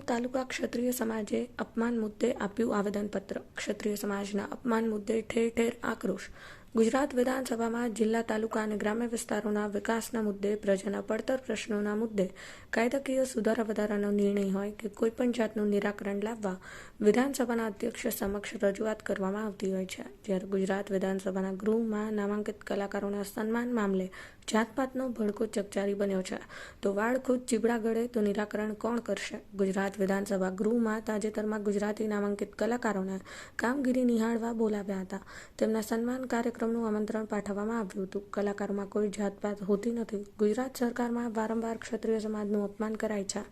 તાલુકા ક્ષત્રિય સમાજે અપમાન મુદ્દે આપ્યું આવેદનપત્ર. ક્ષત્રિય સમાજના અપમાન મુદ્દે ઠેર ઠેર આક્રોશ. ગુજરાત વિધાનસભામાં જિલ્લા તાલુકા અને ગ્રામ્ય વિસ્તારોના વિકાસના મુદ્દે, પ્રજાના પડતર પ્રશ્નોના મુદ્દે કાયદાકીય સુધારા વધારાનો નિર્ણય હોય કે કોઈપણ જાતનું નિરાકરણ લાવવા વિધાનસભાના અધ્યક્ષ સમક્ષ રજૂઆત કરવામાં આવતી હોય છે. જ્યારે ગુજરાત વિધાનસભાના ગૃહમાં નામાંકિત કલાકારોના સન્માન મામલે જાતપાતનો ભડકો ચકચારી બન્યો છે. તો વાળ ખુદ ચીબડા ગળે તો નિરાકરણ કોણ કરશે? ગુજરાત વિધાનસભા ગૃહમાં તાજેતરમાં ગુજરાતી નામાંકિત કલાકારોને કામગીરી નિહાળવા બોલાવ્યા હતા. તેમના સન્માન કાર્યક્રમનું આમંત્રણ પાઠવવામાં આવ્યું હતું. કલાકારોમાં કોઈ જાતપાત હોતી નથી. ગુજરાત સરકારમાં વારંવાર ક્ષત્રિય સમાજનું અપમાન કરાય છે.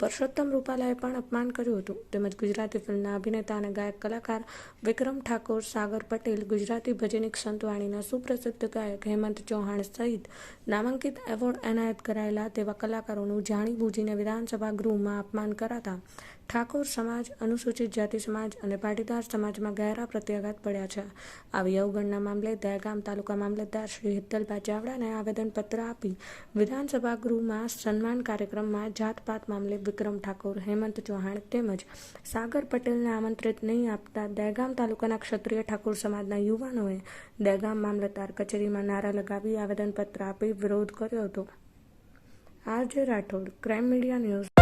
પરસોત્તમ રૂપાલાએ પણ અપમાન કર્યું હતું. તેમજ ગુજરાતી ફિલ્મના અભિનેતા અને ગાયક કલાકાર વિક્રમ ઠાકોર, સાગર પટેલ, ગુજરાતી ભજનિક સંતવાણીના સુપ્રસિદ્ધ ગાયક હેમંત ચૌહાણ સહિત નામાંકિત એવોર્ડ એનાયત કરાયેલા તેવા કલાકારોનું જાણીબૂજીને વિધાનસભા ગૃહમાં અપમાન કરાતા ઠાકોર સમાજ, અનુસૂચિત જાતિ સમાજ અને પાટીદાર સમાજમાં ગહેરા પ્રત્યાઘાત પડ્યા છે. આવી અવગણના મામલે દહેગામ તાલુકા મામલતદાર શ્રી હિતલબા ચાવડાને આવેદનપત્ર આપી વિધાનસભા ગૃહમાં સન્માન કાર્યક્રમમાં જાતપાત મામલે વિક્રમ ઠાકોર, હેમંત ચૌહાણ તેમજ સાગર પટેલને આમંત્રિત નહીં આપતા દહેગામ તાલુકાના ક્ષત્રિય ઠાકોર સમાજના યુવાનોએ દહેગામ મામલતદાર કચેરીમાં નારા લગાવી આવેદનપત્ર આપી વિરોધ કર્યો હતો. RJ Rathod crime media news